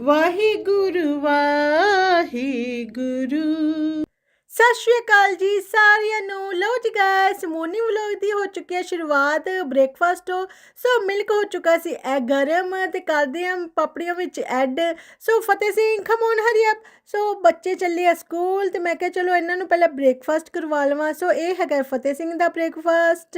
ਵਾਹਿਗੁਰੂ ਵਾਹਿਗੁਰੂ। ਸਤਿ ਸ਼੍ਰੀ ਅਕਾਲ ਜੀ ਸਾਰਿਆਂ ਨੂੰ। ਲਓ ਜੀ ਗਾਇਸ ਮੋਰਨਿੰਗ ਵਲੌਗ ਦੀ ਹੋ ਚੁੱਕੀ ਹੈ ਸ਼ੁਰੂਆਤ ਬ੍ਰੇਕਫਾਸਟ ਤੋਂ ਸੋ ਮਿਲਕ ਹੋ ਚੁੱਕਾ ਸੀ ਐ ਗਰਮ ਤੇ ਕਰਦੇ ਹਾਂ ਪਾਪੜੀਆਂ ਵਿੱਚ add so Fateh Singh come on on hurry up so ਬੱਚੇ ਚੱਲੇ ਆ ਸਕੂਲ ਤੇ ਮੈਂ ਕਿਹਾ ਚਲੋ ਇਹਨਾਂ ਨੂੰ ਪਹਿਲਾਂ ਬ੍ਰੇਕਫਾਸਟ ਕਰਵਾ ਲਵਾਂ। ਸੋ ਇਹ ਹੈਗਾ ਫਤਿਹ ਸਿੰਘ ਦਾ breakfast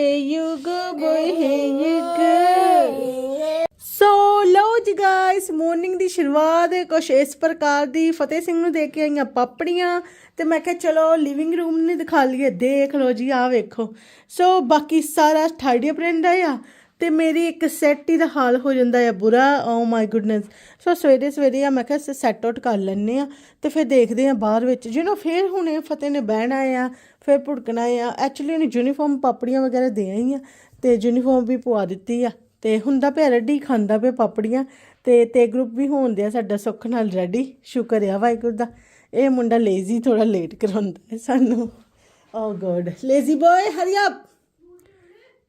hey you go boy, hey you go so ਲਓ ਜੀ ਗਾਇਸ ਮਾਰਨਿੰਗ ਦੀ ਸ਼ੁਰੂਆਤ, ਕੁਛ ਇਸ ਪ੍ਰਕਾਰ ਦੀ ਫਤਿਹ ਸਿੰਘ ਨੂੰ ਦੇ ਕੇ ਆਈਆਂ ਪਾਪੜੀਆਂ ਤੇ ਮੈਂ ਕਿਹਾ ਚਲੋ ਲਿਵਿੰਗ ਰੂਮ ਨੇ ਦਿਖਾ ਲਈਏ, ਦੇਖ ਲਓ ਜੀ, ਆਹ ਵੇਖੋ। ਸੋ ਬਾਕੀ ਸਾਰਾ ਥਰਡ ਅਪ੍ਰੈਂਡ ਆ ਤੇ ਮੇਰੀ ਇੱਕ ਸੈਟ ਹੀ ਦਾ ਹਾਲ ਹੋ ਜਾਂਦਾ ਆ ਬੁਰਾ ਓ ਮਾਈ ਗੁੱਡਨੈਸ ਸੋ ਸਵੇਰੇ ਸਵੇਰੇ ਆ, ਮੈਂ ਕਿਹਾ ਸੈਟ ਆਊਟ ਕਰ ਲੈਣੇ ਆ ਤੇ ਫਿਰ ਦੇਖਦੇ ਆ ਬਾਹਰ ਵਿੱਚ। ਜਿਹਨੂੰ ਫਿਰ ਹੁਣੇ ਫਤਿਹ ਨੇ ਬਹਿਣਾ ਆ, ਫਿਰ ਭੁੜਕਣਾ ਆ। ਐਕਚੁਅਲੀ ਉਹਨੇ ਯੂਨੀਫਾਰਮ ਪਾਪੜੀਆਂ ਵਗੈਰਾ ਦੇ ਆਈ ਆ ਤੇ ਯੂਨੀਫਾਰਮ ਵੀ ਪਵਾ ਦਿੱਤੀ ਆ। ਤੇ ਹੁੰਦਾ ਪਿਆ ਰੈਡੀ, ਖਾਂਦਾ ਪਿਆ ਪਾਪੜੀਆਂ ਤੇ ਤੇ ਗਰੁੱਪ ਵੀ ਹੋਣ ਦਿਆ ਸਾਡਾ ਸੁੱਖ ਨਾਲ ਰੈਡੀ ਸ਼ੁਕਰ ਆ ਵਾਹਿਗੁਰੂ ਦਾ। ਇਹ ਮੁੰਡਾ ਲੇਜ਼ੀ ਥੋੜਾ ਲੇਟ ਕਰਾਉਂਦਾ ਹੈ ਸਾਨੂੰ। ਓ god lazy boy hurry up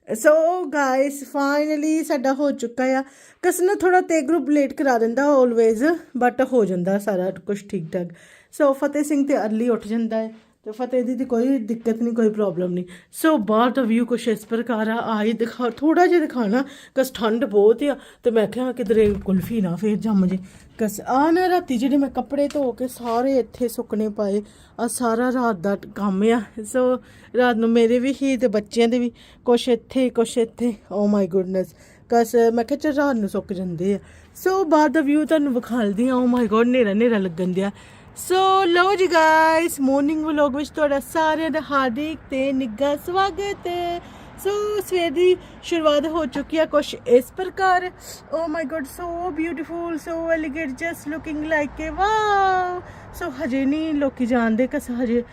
so guys finally ਸਾਡਾ ਹੋ ਚੁੱਕਾ ਆ। ਕਸ ਨਾ ਥੋੜਾ ਤੇ ਗਰੁੱਪ ਲੇਟ ਕਰਾ ਦਿੰਦਾ ਆਲਵੇਜ਼ ਬਟ ਹੋ ਜਾਂਦਾ ਸਾਰਾ ਕੁਝ ਠੀਕ ਠਾਕ ਸੋ ਫਤਿਹ ਸਿੰਘ ਤੇ ਅਰਲੀ ਉੱਠ ਜਾਂਦਾ ਹੈ। ਤੇ ਫਤਿਹ ਦੀ ਤੇ ਕੋਈ ਦਿੱਕਤ ਨਹੀਂ, ਕੋਈ ਪ੍ਰੋਬਲਮ ਨਹੀਂ। ਸੋ ਬਾਹਰ ਦਾ ਵਿਊ ਕੁਛ ਇਸ ਪ੍ਰਕਾਰ ਆ ਆਈ ਦਿਖਾ ਥੋੜਾ ਜਿਹਾ ਦਿਖਾਣਾ ਕਸ ਠੰਡ ਬਹੁਤ ਆ, ਤੇ ਮੈਂ ਕਿਹਾ ਕਿਧਰੇ ਕੁਲਫੀ ਨਾ ਫੇਰ ਜੰਮ ਜੇ। ਕਸ ਆ ਨਾ ਰਾਤੀ ਜਿਹੜੇ ਮੈਂ ਕੱਪੜੇ ਧੋ ਕੇ ਸਾਰੇ ਇੱਥੇ ਸੁੱਕਣੇ ਪਾਏ ਆ ਸਾਰਾ ਰਾਤ ਦਾ ਕੰਮ ਆ। ਸੋ ਰਾਤ ਨੂੰ ਮੇਰੇ ਵੀ ਹੀ ਤੇ ਬੱਚਿਆਂ ਦੇ ਵੀ, ਕੁਛ ਇੱਥੇ ਕੁਛ ਇੱਥੇ। ਓ ਮਾਈ ਗੁੱਡਨੈਸ ਕਸ ਮੈਂ ਕਿਹਾ ਚਲ ਰਾਤ ਨੂੰ ਸੁੱਕ ਜਾਂਦੇ ਆ। ਸੋ ਬਾਹਰ ਦਾ ਵਿਊ ਤੁਹਾਨੂੰ ਵਿਖਾਲਦੀ ਆ। ਓ ਮਾਈ ਗੋਡ ਨੇਰਾ ਨੇਰਾ ਲੱਗਣ ਦਿਆ। ਸੋ ਲੋ ਜੀ ਗਾਇਸ ਮਾਰਨਿੰਗ ਵਲੌਗ ਵਿੱਚ ਤੁਹਾਡਾ ਸਾਰਿਆਂ ਦਾ ਹਾਰਦਿਕ ਤੇ ਨਿੱਘਾ ਸਵਾਗਤ ਹੈ। ਸੋ ਸਵੇਰ ਦੀ ਸ਼ੁਰੂਆਤ ਹੋ ਚੁੱਕੀ ਹੈ ਕੁਝ ਇਸ ਪ੍ਰਕਾਰ। ਓ my god so beautiful so elegant just looking like a wow so ਹਜੇ ਨਹੀਂ ਲੋਕੀ ਜਾਣਦੇ ਕਿ ਹਜੇ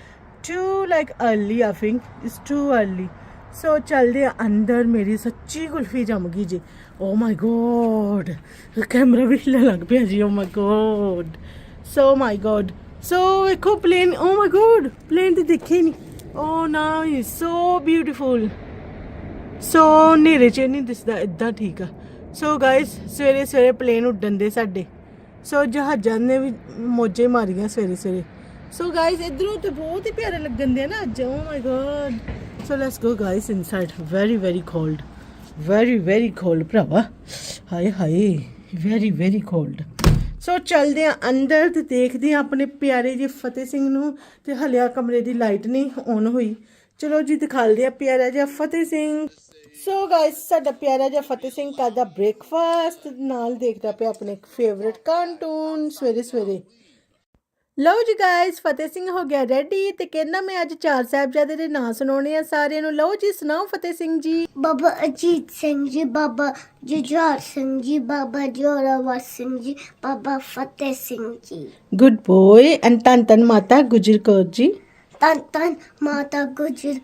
too like early I think it's too early so ਚਲਦੇ ਆ ਅੰਦਰ, ਮੇਰੀ ਸੱਚੀ ਕੁਲਫੀ ਜੰਮ ਗਈ ਜੀ। ਓ ਮਾਈ ਗੋਡ ਕੈਮਰਾ ਵੀ ਹਿੱਲਣ ਲੱਗ ਪਿਆ ਜੀ ਓ my god so my god so ਵੇਖੋ plane oh my god plane ਤੇ ਦੇਖੇ ਨਹੀਂ ਓ ਨਾਈਸ ਸੋ ਬਿਊਟੀਫੁਲ ਸੋ ਨੇਰੇ ਚ ਨਹੀਂ ਦਿਸਦਾ ਇਦਾਂ ਠੀਕ ਆ। ਸੋ ਗਾਇਸ ਸਵੇਰੇ ਸਵੇਰੇ ਪਲੇਨ ਉੱਡਣ ਦੇ ਸਾਡੇ। ਸੋ ਜਹਾਜ਼ਾਂ ਨੇ ਵੀ ਮੋਜੇ ਮਾਰੀਆਂ ਸਵੇਰੇ ਸਵੇਰੇ। ਸੋ ਗਾਇਸ ਇਧਰੋਂ ਤੇ ਬਹੁਤ ਹੀ ਪਿਆਰੇ ਲੱਗਣ ਦੇ ਨਾ ਅੱਜ। ਓ my god so let's go guys inside very very cold very very cold ਭਰਾਵਾ। ਹਾਏ ਹਾਏ। ਵੈਰੀ ਵੈਰੀ ਕੋਲਡ ਸੋ ਚਲਦੇ ਆ ਅੰਦਰ ਤੇ ਦੇਖਦੇ ਆ ਆਪਣੇ ਪਿਆਰੇ ਜੀ ਫਤਿਹ ਸਿੰਘ ਨੂੰ ਤੇ ਹਲਿਆ ਕਮਰੇ ਦੀ ਲਾਈਟ ਨਹੀਂ ਔਨ ਹੋਈ। ਚਲੋ ਜੀ, ਦਿਖਾਲਦੇ ਆ ਪਿਆਰਾ ਜਿਹਾ ਫਤਿਹ ਸਿੰਘ। ਸੋ ਗਾਇਸ ਸਾਡਾ ਪਿਆਰਾ ਜਿਹਾ ਫਤਿਹ ਸਿੰਘ ਕਰਦਾ ਬ੍ਰੇਕਫਾਸਟ ਨਾਲ ਦੇਖਦਾ ਪਿਆ ਆਪਣੇ ਫੇਵਰਿਟ ਕਾਰਟੂਨ ਸਵੇਰੇ ਸਵੇਰੇ ਲਓ ਜੀ ਗਾਇਸ ਫਤਿਹ ਸਿੰਘ ਹੋ ਗਿਆ ਰੈਡੀ ਤੇ ਕਹਿੰਦਾ ਮੈਂ ਅੱਜ ਚਾਰ ਸਾਹਿਬਜ਼ਾਦੇ ਦੇ ਨਾਂ ਸੁਣਾਉਣੇ ਆ ਸਾਰਿਆਂ ਨੂੰ। ਲਓ ਜੀ ਸੁਣਾਓ Fateh Singh ji. Baba Ajit Singh ji Baba Jujhar Singh ji Baba Zorawar Singh ji Baba Fateh Singh ji. Good boy and ਤਨ ਤਨ ਮਾਤਾ ਗੁਜਰ ਕੌਰ ਜੀ। ਤਨ ਤਨ ਮਾਤਾ ਗੁਜਰ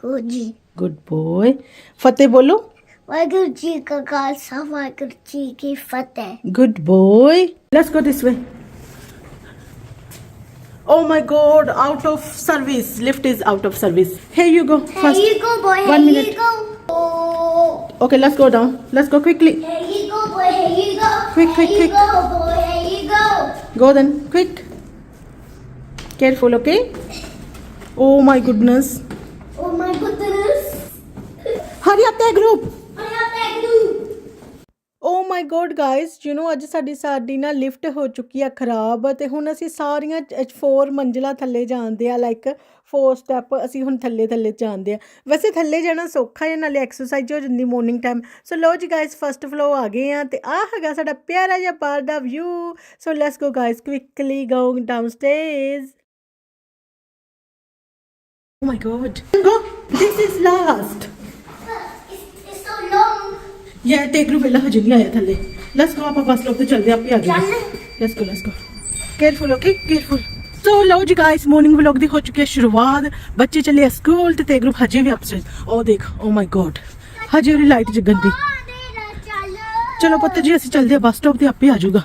ਕੋ ਜੀ। ਗੁੱਡ ਬੋਏ ਫਤਿਹ ਬੋਲੋ। ਵਾਹਿਗੁਰੂ ਜੀ ਕਾ ਖਾਲਸਾ ਵਾਹਿਗੁਰੂ ਜੀ ਕੀ ਫਤਿਹ। Good boy. Let's go this way. Oh my god, out of service. Lift is out of service. Here you go. First. Here you go boy, One here minute. you go. Oh. Okay, let's go down. Let's go quickly. Here you go boy, here you go. Quick, quick, here quick. you go boy, here you go. Go then, quick. Careful, okay? Oh my goodness. Oh my goodness. Hurry up there, group. My god guys you know ਅੱਜ ਸਾਡੀ ਸਾਡੀ ਨਾ lift ਹੋ ਚੁੱਕੀ ਆ ਖਰਾਬ, ਤੇ ਹੁਣ ਅਸੀਂ ਸਾਰੀਆਂ 4 ਮੰਜ਼ਲਾ ਥੱਲੇ ਜਾਂਦੇ ਆ ਲਾਈਕ 4 ਸਟੈਪ ਅਸੀਂ ਹੁਣ ਥੱਲੇ ਥੱਲੇ ਜਾਂਦੇ ਆ। ਵੈਸੇ ਥੱਲੇ ਜਾਣਾ ਸੌਖਾ ਹੈ, ਨਾਲੇ ਐਕਸਰਸਾਈਜ਼ ਹੋ ਜਾਂਦੀ ਮਾਰਨਿੰਗ ਟਾਈਮ ਸੋ ਲੋ ਜੀ ਗਾਇਸ ਫਸਟ ਫਲੋ ਆ ਗਏ ਆ, ਤੇ ਆ ਹੈਗਾ ਸਾਡਾ ਪਿਆਰਾ ਜਿਹਾ ਬਾਹਰ ਦਾ view so let's go guys quickly going down oh my god go this is last long. Yeah take ਰੂ ਪਹਿਲਾਂ ਹਜੇ ਨਹੀਂ ਆਇਆ ਥੱਲੇ ਲੈਟਸ ਗੋ ਆਪਾਂ ਬਸ ਲੋਕ ਤੇ ਚੱਲਦੇ ਆਪੇ ਆ ਜਾਈਏ let's go let's go careful okay careful so ਲਓ ਜੀ ਗਾਇਸ ਮਾਰਨਿੰਗ ਵਲੌਗ ਦੀ ਹੋ ਚੁੱਕੀ ਹੈ ਸ਼ੁਰੂਆਤ ਬੱਚੇ ਚੱਲੇ ਆ ਸਕੂਲ ਤੇ ਤੇ ਗਰੁੱਪ ਹਜੇ ਵੀ ਅਪਸਟੇਜ ਉਹ ਦੇਖ ਓ ਮਾਈ ਗੋਡ ਹਜੇ ਉਹਦੀ ਲਾਈਟ ਜਗਣ ਦੀ ਚਲੋ ਪੁੱਤ ਜੀ ਅਸੀਂ ਚੱਲਦੇ ਆ ਬੱਸ ਸਟਾਪ ਤੇ ਆਪੇ ਆ ਜਾਊਗਾ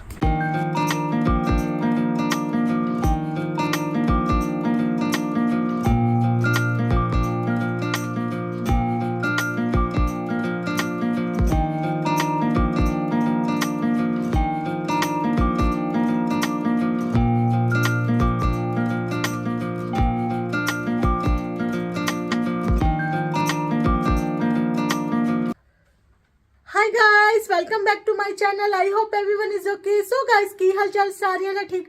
welcome back to my channel. I hope everyone is okay. So guys ki hal chal saariyan da theek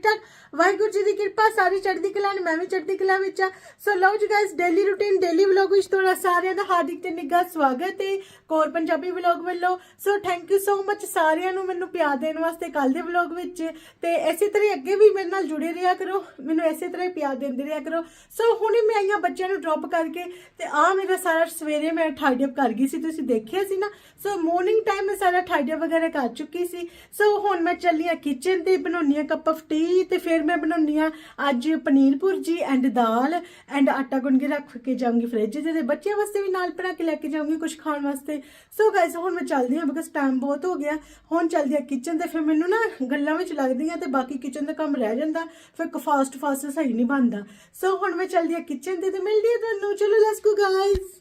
Waheguru ji ਦੀ ਕਿਰਪਾ, ਸਾਰੀ ਚੜ੍ਹਦੀ ਕਲਾ ਨੇ ਮੈਂ ਵੀ ਚੜ੍ਹਦੀ ਕਲਾ ਵਿੱਚ ਆ ਸੋ ਲਓ ਜੀ guys daily routine daily vlog ਵਿੱਚ ਤੁਹਾਡਾ ਸਾਰਿਆਂ ਦਾ ਹਾਰਦਿਕ ਤੇ ਨਿੱਘਾ ਸਵਾਗਤ ਹੈ ਕੋਰ ਪੰਜਾਬੀ ਵਲੌਗ ਵੱਲੋਂ। So thank you so much ਸਾਰਿਆਂ ਨੂੰ ਮੈਨੂੰ ਪਿਆਰ ਦੇਣ ਵਾਸਤੇ ਕੱਲ ਦੇ ਵਲੌਗ ਵਿੱਚ। ਤੇ ਇਸੇ ਤਰ੍ਹਾਂ ਹੀ ਅੱਗੇ ਵੀ ਮੇਰੇ ਨਾਲ ਜੁੜੇ ਰਿਹਾ ਕਰੋ, ਮੈਨੂੰ ਇਸੇ ਤਰ੍ਹਾਂ ਹੀ ਪਿਆਰ ਦਿੰਦੇ ਰਿਹਾ ਕਰੋ। ਸੋ ਹੁਣੇ ਮੈਂ ਆਈਆਂ ਬੱਚਿਆਂ ਨੂੰ ਡ੍ਰੌਪ ਕਰਕੇ ਤੇ ਆ ਮੇਰਾ ਸਾਰਾ ਸਵੇਰੇ ਮੈਂ ਠਾਈਡ ਅਪ ਕਰ ਗਈ ਸੀ, ਤੁਸੀਂ ਦੇਖਿਆ ਸੀ ਨਾ? ਸੋ ਮਾਰਨਿੰਗ ਟਾਈਮ ਮੈਂ ਸਾਰਾ ਠਾਈਡ ਵਗੈਰਾ ਕਰ ਚੁੱਕੀ ਸੀ। ਸੋ ਹੁਣ ਮੈਂ ਚੱਲੀ ਆ ਕਿਚਨ ਤੇ ਬਣਾਉਣੀ ਆ ਕੱਪ ਆਫ ਟੀ ਤੇ ਫਿਰ ਮੈਂ ਬਣਾਉਣੀ ਆ ਅੱਜ ਪਨੀਰ ਭੁਰਜੀ ਐਂਡ ਦਾਲ ਐਂਡ ਆਟਾ ਗੁੰਨ ਕੇ ਰੱਖ ਕੇ ਜਾਊਂਗੀ ਫ੍ਰਿਜ 'ਚ ਤੇ ਬੱਚਿਆਂ ਵਾਸਤੇ ਵੀ ਨਾਲ ਬਣਾ ਕੇ ਲੈ ਕੇ ਜਾਊਂਗੀ ਕੁਝ ਖਾਣ ਵਾਸਤੇ। ਸੋ ਗਾਇਸ ਹੁਣ ਮੈਂ ਚੱਲਦੀ ਹਾਂ ਬਿਕਾਜ਼ ਟਾਈਮ ਬਹੁਤ ਹੋ ਗਿਆ। ਹੁਣ ਚੱਲਦੀ ਆ ਕਿਚਨ ਤੇ ਫਿਰ ਮੈਨੂੰ ਨਾ ਗੱਲਾਂ ਵਿੱਚ ਲੱਗਦੀਆਂ ਤੇ ਬਾਕੀ ਕਿਚਨ ਦਾ ਕੰਮ ਰਹਿ ਜਾਂਦਾ। ਫਿਰ ਫਾਸਟ ਫਾਸਟ ਸਹੀ ਨਹੀਂ ਬਣਦਾ। ਸੋ ਹੁਣ ਮੈਂ ਚੱਲਦੀ ਆ ਕਿਚਨ ਤੇ ਤੇ ਮਿਲਦੀ ਆ ਤੁਹਾਨੂੰ। ਚਲੋ ਲੈਟਸ ਗੋ ਗਾਇਸ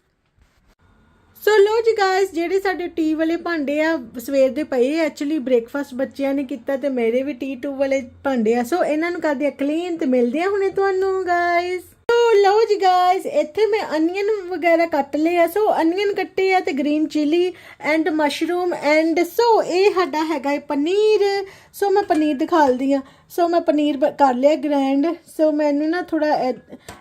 ਸੋ ਜੀ ਗਾਇਸ ਜਿਹੜੇ ਸਾਡੇ ਟੀ ਵਾਲੇ ਭਾਂਡੇ ਆ, ਸਵੇਰ ਦੇ ਪਏ ਐਕਚੁਅਲੀ ਬ੍ਰੇਕਫਾਸਟ ਬੱਚਿਆਂ ਨੇ ਕੀਤਾ ਤੇ ਮੇਰੇ ਵੀ ਟੀ ਟੂ ਵਾਲੇ ਭਾਂਡੇ ਆ। ਸੋ ਇਹਨਾਂ ਨੂੰ ਕਰਦੇ ਆ ਕਲੀਨ ਤੇ ਮਿਲਦੇ ਆ ਹੁਣੇ ਤੁਹਾਨੂੰ ਗਾਇਸ ਲਓ ਜੀ ਗਾਇਸ ਇੱਥੇ ਮੈਂ ਅਨੀਅਨ ਵਗੈਰਾ ਕੱਟ ਲਏ ਆ। ਸੋ ਅਨੀਅਨ ਕੱਟੇ ਆ ਤੇ green chilli and mushroom and so ਇਹ ਸਾਡਾ ਹੈਗਾ ਹੈ ਪਨੀਰ। ਸੋ ਮੈਂ ਪਨੀਰ ਦਿਖਾਲਦੀ ਆ। ਸੋ ਮੈਂ ਪਨੀਰ ਬ- ਕਰ ਲਿਆ ਗ੍ਰੈਂਡ ਸੋ ਮੈਨੂੰ ਨਾ ਥੋੜਾ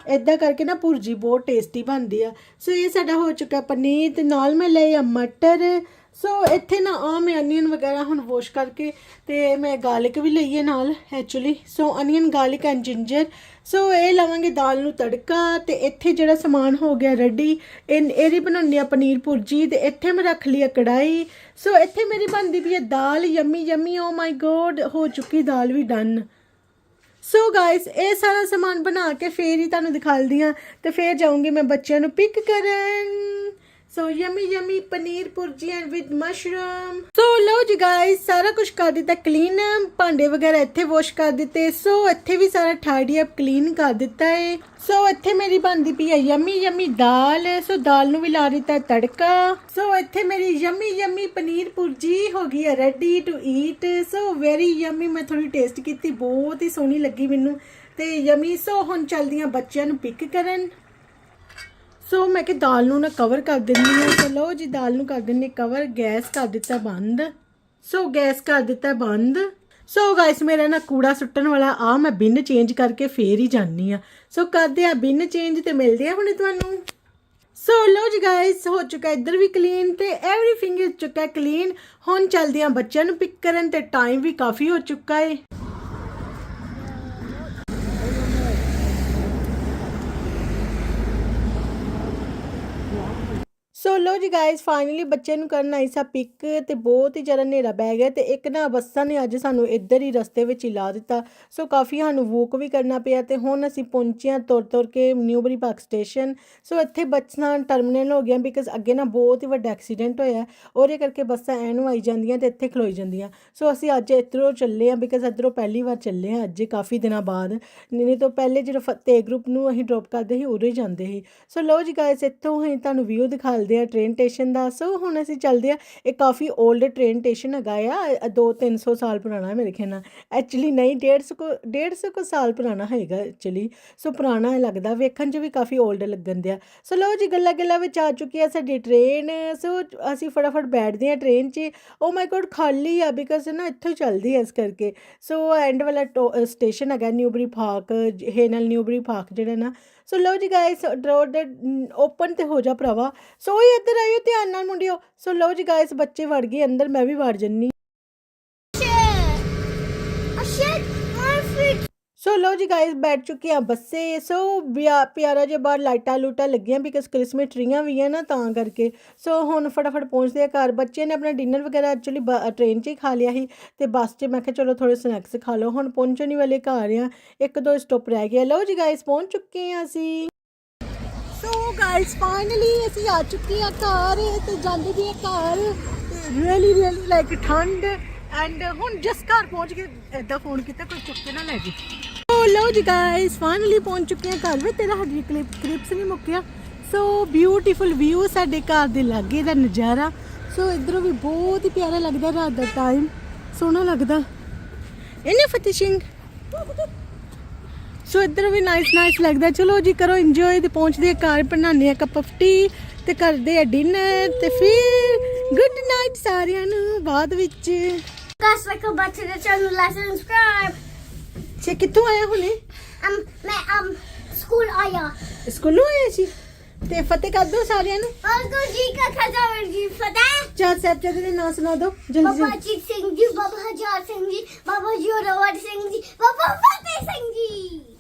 ਇਦਾਂ ਕਰਕੇ ਨਾ ਭੁਰਜੀ ਬਹੁਤ ਟੇਸਟੀ ਬਣਦੀ ਆ। ਸੋ ਇਹ ਸਾਡਾ ਹੋ ਚੁੱਕਾ ਪਨੀਰ ਤੇ ਨਾਲ ਮੈਂ ਲਏ ਆ ਮਟਰ। ਸੋ ਇੱਥੇ ਨਾ ਆ ਮੈਂ ਅਨੀਅਨ ਵਗੈਰਾ ਹੁਣ ਵਾਸ਼ ਕਰਕੇ ਤੇ ਮੈਂ ਗਾਰਲਿਕ ਵੀ ਲਈ ਹੈ ਨਾਲ actually so onion garlic and ginger so ਇਹ ਲਵਾਂਗੇ ਦਾਲ ਨੂੰ ਤੜਕਾ ਤੇ ਇੱਥੇ ਜਿਹੜਾ ਸਮਾਨ ਹੋ ਗਿਆ ਰੈਡੀ ਇਹ ਇਹਦੀ ਬਣਾਉਣੀ ਆ ਪਨੀਰ ਭੁਰਜੀ ਤੇ ਇੱਥੇ ਮੈਂ ਰੱਖ ਲਈ ਆ ਕੜਾਈ ਸੋ ਇੱਥੇ ਮੇਰੀ ਬਣਦੀ ਵੀ ਹੈ ਦਾਲ yummy yummy oh my God ਹੋ ਚੁੱਕੀ ਦਾਲ ਵੀ ਡਨ ਸੋ ਗਾਇਸ ਇਹ ਸਾਰਾ ਸਮਾਨ ਬਣਾ ਕੇ ਫੇਰ ਹੀ ਤੁਹਾਨੂੰ ਦਿਖਾਲਦੀ ਆ ਤੇ ਫੇਰ ਜਾਊਂਗੀ ਮੈਂ ਬੱਚਿਆਂ ਨੂੰ ਪਿਕ ਕਰਨ। So yummy yummy paneer bhurji and with mushroom so ਲਓ ਜੀ ਗਾਇਸ ਸਾਰਾ ਕੁਝ ਕਰ ਦਿੱਤਾ ਕਲੀਨ ਭਾਂਡੇ ਵਗੈਰਾ ਇੱਥੇ ਵਾਸ਼ ਕਰ ਦਿੱਤੇ ਸੋ ਇੱਥੇ ਵੀ ਸਾਰਾ ਟਾਈਡੀ ਅਪ ਕਲੀਨ ਕਰ ਦਿੱਤਾ ਹੈ ਸੋ ਇੱਥੇ ਮੇਰੀ ਬਣਦੀ ਪਈ ਹੈ ਯਮੀ ਯਮੀ ਦਾਲ ਸੋ ਦਾਲ ਨੂੰ ਵੀ ਲਾ ਦਿੱਤਾ ਤੜਕਾ ਸੋ ਇੱਥੇ ਮੇਰੀ ਯਮੀ ਯਮੀ ਪਨੀਰ ਪੁਰਜੀ ਹੋ ਗਈ ਹੈ ready to eat so very yummy ਮੈਂ ਥੋੜੀ ਟੇਸਟ ਕੀਤੀ ਬਹੁਤ ਹੀ ਸੋਹਣੀ ਲੱਗੀ ਮੈਨੂੰ ਤੇ ਯਮੀ ਸੋ ਹੁਣ ਚੱਲਦੀਆਂ ਬੱਚਿਆਂ ਨੂੰ ਪਿਕ ਕਰਨ ਸੋ ਮੈਂ ਕਿ ਦਾਲ ਨੂੰ ਨਾ ਕਵਰ ਕਰ ਦਿੰਦੀ ਹਾਂ। ਸੋ ਲਓ ਜੀ, ਦਾਲ ਨੂੰ ਕਰ ਦਿੰਨੀ ਕਵਰ ਗੈਸ ਕਰ ਦਿੱਤਾ ਬੰਦ। ਸੋ ਗੈਸ ਕਰ ਦਿੱਤਾ ਬੰਦ। ਸੋ ਗਾਇਸ ਮੇਰਾ ਨਾ ਕੂੜਾ ਸੁੱਟਣ ਵਾਲਾ ਆ। ਮੈਂ ਬਿਨ ਚੇਂਜ ਕਰਕੇ ਫੇਰ ਹੀ ਜਾਨੀ ਆ ਸੋ ਕਰਦੇ ਆ ਬਿਨ ਚੇਂਜ ਤੇ ਮਿਲਦੇ ਆ ਹੁਣੇ ਤੁਹਾਨੂੰ। ਸੋ ਲੋ ਜੀ ਗਾਇਸ ਹੋ ਚੁੱਕਾ ਇੱਧਰ ਵੀ ਕਲੀਨ ਤੇ ਐਵਰੀਥਿੰਗ ਇਜ਼ ਚੁੱਕਾ ਕਲੀਨ ਹੁਣ ਚੱਲਦੇ ਆ ਬੱਚਿਆਂ ਨੂੰ ਪਿਕ ਕਰਨ ਤੇ ਟਾਈਮ ਵੀ ਕਾਫੀ ਹੋ ਚੁੱਕਾ ਏ। ਸੋ ਲੋ ਜੀ ਗਾਇਸ ਫਾਈਨਲੀ ਬੱਚੇ ਨੂੰ ਕਰਨ ਆਈ ਸਾ ਪਿਕ ਤੇ ਬਹੁਤ ਹੀ ਜ਼ਿਆਦਾ ਹਨੇਰਾ ਪੈ ਗਿਆ ਤੇ ਇੱਕ ਨਾ ਬੱਸਾਂ ਨੇ ਅੱਜ ਸਾਨੂੰ ਇੱਧਰ ਹੀ ਰਸਤੇ ਵਿੱਚ ਹੀ ਲਾ ਦਿੱਤਾ। ਸੋ ਕਾਫੀ ਸਾਨੂੰ ਵੋਕ ਵੀ ਕਰਨਾ ਪਿਆ ਤੇ ਹੁਣ ਅਸੀਂ ਪਹੁੰਚਿਆ ਤੁਰ ਤੁਰ ਕੇ ਨਿਊਬਰੀ ਪਾਰਕ ਸਟੇਸ਼ਨ। ਸੋ ਇੱਥੇ ਬੱਸਾਂ ਟਰਮੀਨਲ ਹੋ ਗਿਆ ਬਿਕਾਜ਼ ਅੱਗੇ ਨਾ ਬਹੁਤ ਹੀ ਵੱਡਾ ਐਕਸੀਡੈਂਟ ਹੋਇਆ ਉਹਦੇ ਕਰਕੇ ਬੱਸਾਂ ਐਨੂੰ ਆਈ ਜਾਂਦੀਆਂ ਤੇ ਇੱਥੇ ਖਲੋਈ ਜਾਂਦੀਆਂ। ਸੋ ਅਸੀਂ ਅੱਜ ਇੱਧਰੋਂ ਚੱਲੇ ਆ ਬਿਕਾਜ਼ ਇੱਧਰੋਂ ਪਹਿਲੀ ਵਾਰ ਚੱਲੇ ਆ ਅੱਜ ਕਾਫੀ ਦਿਨਾਂ ਬਾਅਦ। ਨਹੀਂ ਤੋਂ ਪਹਿਲੇ ਜਦੋਂ ਫਤਿਹ ਗਰੁੱਪ ਨੂੰ ਅਸੀਂ ਡ੍ਰੌਪ ਕਰਦੇ ਸੀ, ਉਰੇ ਹੀ ਜਾਂਦੇ ਸੀ। ਸੋ ਲਓ ਜੀ ਗਾਇਸ ਇੱਥੋਂ ਅਸੀਂ ਤੁਹਾਨੂੰ ਵਿਊ ਦਿਖਾਲਦੇ ਆ ਟ੍ਰੇਨ ਸਟੇਸ਼ਨ ਦਾ। ਸੋ ਹੁਣ ਅਸੀਂ ਚੱਲਦੇ ਆ। ਇਹ ਕਾਫੀ 올ਡ ਟ੍ਰੇਨ ਸਟੇਸ਼ਨ ਹੈਗਾ ਆ। 2-300 ਸਾਲ ਪੁਰਾਣਾ ਹੈ ਮੇਰੇ ਖਿਆਲ ਨਾਲ। ਐਕਚੁਅਲੀ ਨਹੀਂ 150 ਕੋ 150 ਕੋ ਸਾਲ ਪੁਰਾਣਾ ਹੈਗਾ ਐਕਚੁਅਲੀ ਸੋ ਪੁਰਾਣਾ ਲੱਗਦਾ। ਵੇਖਣ 'ਚ ਵੀ ਕਾਫੀ 올ਡ ਲੱਗਣ ਦਿਆ। ਸੋ ਲਓ ਜੀ, ਗੱਲਾਂ ਗੱਲਾਂ ਵਿੱਚ ਆ ਚੁੱਕੀ ਆ ਸਾਡੀ ਟ੍ਰੇਨ ਸੋ ਅਸੀਂ ਫਟਾਫਟ ਬੈਠਦੇ ਆ ਟ੍ਰੇਨ 'ਚ। ਓ ਮਾਈ ਗੋਡ ਖਾਲੀ ਆ ਬਿਕਾਜ਼ ਨਾ ਇੱਥੋਂ ਚੱਲਦੀ ਐ ਇਸ ਕਰਕੇ। ਸੋ ਐਂਡ ਵਾਲਾ ਸਟੇਸ਼ਨ ਹੈਗਾ ਨਿਊਬਰੀ ਪਾਰਕ ਹੇਨਲ ਨਿਊਬਰੀ ਪਾਰਕ ਜਿਹੜਾ ਨਾ। ਸੋ ਲਓ ਜੀ ਗਾਇਸ ਦੇ ਓਪਨ ਤੇ ਹੋ ਜਾ ਭਰਾਵਾ। ਸੋ ਹੀ ਇੱਧਰ ਆਇਓ, ਧਿਆਨ ਨਾਲ ਮੁੰਡਿਓ। ਸੋ ਲਓ ਜੀ ਗਾਇਸ ਬੱਚੇ ਵੜ ਗਏ, ਅੰਦਰ ਮੈਂ ਵੀ ਵੜ ਜੰਨੀ। ਸੋ ਲੋ ਜੀ ਗਾਇਸ ਬੈਠ ਚੁੱਕੇ ਆ ਬੱਸੇ। ਸੋ ਪਿਆਰਾ ਜਿਹਾ ਬਾਹਰ ਲਾਈਟਾਂ ਲੂਟਾਂ ਲੱਗੀਆਂ ਬਿਕਾਜ਼ ਕ੍ਰਿਸਮਸ ਟਰੀਆਂ ਵੀ ਆ ਨਾ, ਤਾਂ ਕਰਕੇ। ਸੋ ਹੁਣ ਫਟਾਫਟ ਪਹੁੰਚਦੇ ਆ ਘਰ। ਬੱਚੇ ਨੇ ਆਪਣਾ ਡਿਨਰ ਵਗੈਰਾ ਐਕਚੁਅਲੀ ਟ੍ਰੇਨ 'ਚ ਹੀ ਖਾ ਲਿਆ ਸੀ, ਤੇ ਬੱਸ 'ਚ ਮੈਂ ਕਿਹਾ, ਚਲੋ ਥੋੜੇ ਸਨੈਕਸ ਖਾ ਲਓ। ਹੁਣ ਪਹੁੰਚਣ ਹੀ ਵਾਲੇ ਘਰ ਆ। ਇੱਕ ਦੋ ਸਟਾਪ ਰਹਿ ਗਿਆ ਲਓ ਜੀ ਗਾਇਸ ਪਹੁੰਚ ਚੁੱਕੇ ਆ ਅਸੀਂ। ਸੋ ਗਾਇਸ ਫਾਈਨਲੀ ਅਸੀਂ ਆ ਚੁੱਕੇ ਆ ਘਰ ਤੇ ਜਾਂਦੇ ਵੀ ਆ ਘਰ ਰੀਅਲੀ ਰੀਅਲੀ ਲਾਈਕ ਠੰਡ ਐਂਡ ਹੁਣ ਜਸ ਘਰ ਪਹੁੰਚ ਕੇ ਏਦਾਂ ਫੋਨ ਕੀਤਾ ਕੋਈ ਚੁੱਕ ਕੇ ਨਾ ਲੈ ਜੀ। ਸੋ ਲਓ ਜੀ ਗਾਇਸ ਫਾਈਨਲੀ ਪਹੁੰਚ ਚੁੱਕੇ ਆ ਘਰ ਵਿੱਚ ਤੇਰਾ ਹੱਡੀ ਕਲਿੱਪ ਕਲਿੱਪਸ ਨਹੀਂ ਮੁੱਕਿਆ। ਸੋ ਬਿਊਟੀਫੁਲ ਵਿਊ ਸਾਡੇ ਘਰ ਦੇ ਲਾਗੇ ਦਾ ਨਜ਼ਾਰਾ। ਸੋ ਇਧਰੋਂ ਵੀ ਬਹੁਤ ਹੀ ਪਿਆਰਾ ਲੱਗਦਾ ਰਾਤ ਦਾ ਟਾਈਮ ਸੋਹਣਾ ਲੱਗਦਾ। ਇਹਨੇ ਫਤਿਹ ਸਿੰਘ। ਸੋ ਇੱਧਰ ਵੀ ਨਾਈਸ ਨਾਈਸ ਲੱਗਦਾ। ਚਲੋ ਜੀ ਕਰੋ ਇੰਜੋਏ ਤੇ ਪਹੁੰਚਦੇ ਆ ਘਰ ਬਣਾਉਂਦੇ ਆ ਕੱਪ ਆਫ ਟੀ ਤੇ ਕਰਦੇ ਆ ਡਿਨਰ ਤੇ ਫਿਰ ਗੁੱਡ ਨਾਈਟ ਸਾਰਿਆਂ ਨੂੰ ਬਾਅਦ ਵਿੱਚ। Back to the channel. Like and subscribe. ਛੇ ਕਿੱਥੋਂ ਆਇਆ ਹੁਣੇ? Um, ਮੈਂ um school ਆਇਆ। ਸਕੂਲੋਂ ਆਇਆ ਸੀ? ਤੇ ਫਤਿਹ ਕਰ ਦਿਓ ਸਾਰਿਆਂ ਨੂੰ। ਵਾਹਿਗੁਰੂ ਜੀ ਕਾ ਖਾਲਸਾ ਜੀ ਫਤਿਹ? ਚਾਰ ਸਾਹਿਬਜ਼ਾਦੇ ਦੇ ਨਾਂ ਸੁਣਾ ਦਿਓ। ਜਲਦੀ ਬਾਬਾ ਜੀਤ ਸਿੰਘ ਜੀ ਬਾਬਾ ਹਜ਼ਾਰ ਸਿੰਘ ਜੀ ਬਾਬਾ ਜੋਰਾਵਰ ਸਿੰਘ ਜੀ ਬਾਬਾ ਜੀ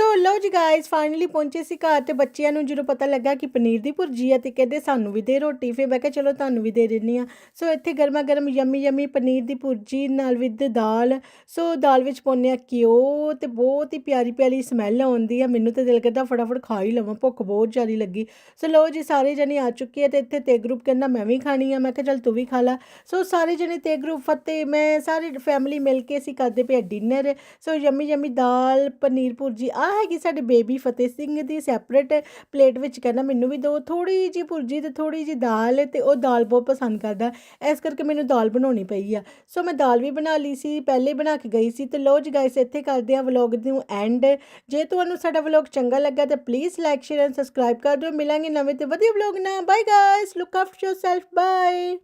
ਸੋ ਲਓ ਜੀ ਗਾਇਸ ਫਾਈਨਲੀ ਪਹੁੰਚੇ ਸੀ ਘਰ ਤੇ ਬੱਚਿਆਂ ਨੂੰ ਜਦੋਂ ਪਤਾ ਲੱਗਾ ਕਿ ਪਨੀਰ ਦੀ ਭੁਰਜੀ ਆ ਤੇ ਕਹਿੰਦੇ ਸਾਨੂੰ ਵੀ ਦੇ ਰੋਟੀ। ਫੇ ਮੈਂ ਕਿਹਾ ਚਲੋ ਤੁਹਾਨੂੰ ਵੀ ਦੇ ਦਿੰਨੀ ਆ। ਸੋ ਇੱਥੇ ਗਰਮਾ ਗਰਮ ਯਮੀ ਯਮੀ ਪਨੀਰ ਦੀ ਭੁਰਜੀ ਨਾਲ ਵਿਦ ਦਾਲ। ਸੋ ਦਾਲ ਵਿੱਚ ਪਾਉਂਦੇ ਆ ਘਿਓ ਤੇ ਬਹੁਤ ਹੀ ਪਿਆਰੀ ਪਿਆਰੀ ਸਮੈਲ ਆਉਂਦੀ ਆ। ਮੈਨੂੰ ਤੇ ਦਿਲ ਕਰਦਾ ਫਟਾਫਟ ਖਾ ਹੀ ਲਵਾਂ, ਭੁੱਖ ਬਹੁਤ ਜ਼ਿਆਦਾ ਲੱਗੀ। ਸੋ ਲਓ ਜੀ, ਸਾਰੇ ਜਣੇ ਆ ਚੁੱਕੇ ਆ ਤੇ ਇੱਥੇ ਤੇ ਗਰੁੱਪ ਕਹਿੰਦਾ ਮੈਂ ਵੀ ਖਾਣੀ ਆ। ਮੈਂ ਕਿਹਾ ਚਲ ਤੂੰ ਵੀ ਖਾ ਲਾ। ਸੋ ਸਾਰੇ ਜਣੇ ਤੇ ਗਰੁੱਪ ਫਤਿਹ ਮੈਂ ਸਾਰੀ ਫੈਮਿਲੀ ਮਿਲ ਕੇ ਅਸੀਂ ਕਰਦੇ ਪਏ ਡਿਨਰ ਸੋ ਯਮੀ ਯਮੀ ਦਾਲ, ਪਨੀਰ ਭੁਰਜੀ ਆ ਹੈਗੀ ਸਾਡੇ ਬੇਬੀ ਫਤਿਹ ਸਿੰਘ ਦੀ ਸੈਪਰੇਟ ਪਲੇਟ ਵਿੱਚ, ਕਹਿੰਦਾ ਮੈਨੂੰ ਵੀ ਦਿਓ ਥੋੜੀ ਜੀ ਭੁਰਜੀ ਤੇ ਥੋੜੀ ਜੀ ਦਾਲ ਤੇ ਉਹ ਦਾਲ ਬਹੁਤ ਪਸੰਦ ਕਰਦਾ। ਇਸ ਕਰਕੇ ਮੈਨੂੰ ਦਾਲ ਬਣਾਉਣੀ ਪਈ ਆ। ਸੋ ਮੈਂ ਦਾਲ ਵੀ ਬਣਾ ਲਈ ਸੀ, ਪਹਿਲੇ ਬਣਾ ਕੇ ਗਈ ਸੀ ਤੇ ਲੋ ਜੀ ਗਾਇਸ ਇੱਥੇ ਕਰਦੇ ਆ ਵਲੌਗ ਨੂੰ ਐਂਡ ਜੇ ਤੁਹਾਨੂੰ ਸਾਡਾ ਵਲੌਗ ਚੰਗਾ ਲੱਗਾ ਤਾਂ please like share and subscribe ਕਰ ਦਿਓ। ਮਿਲਾਂਗੇ ਨਵੇਂ ਤੇ ਵਧੀਆ ਵਲੌਗ ਨਾਲ। Bye guys look after yourself bye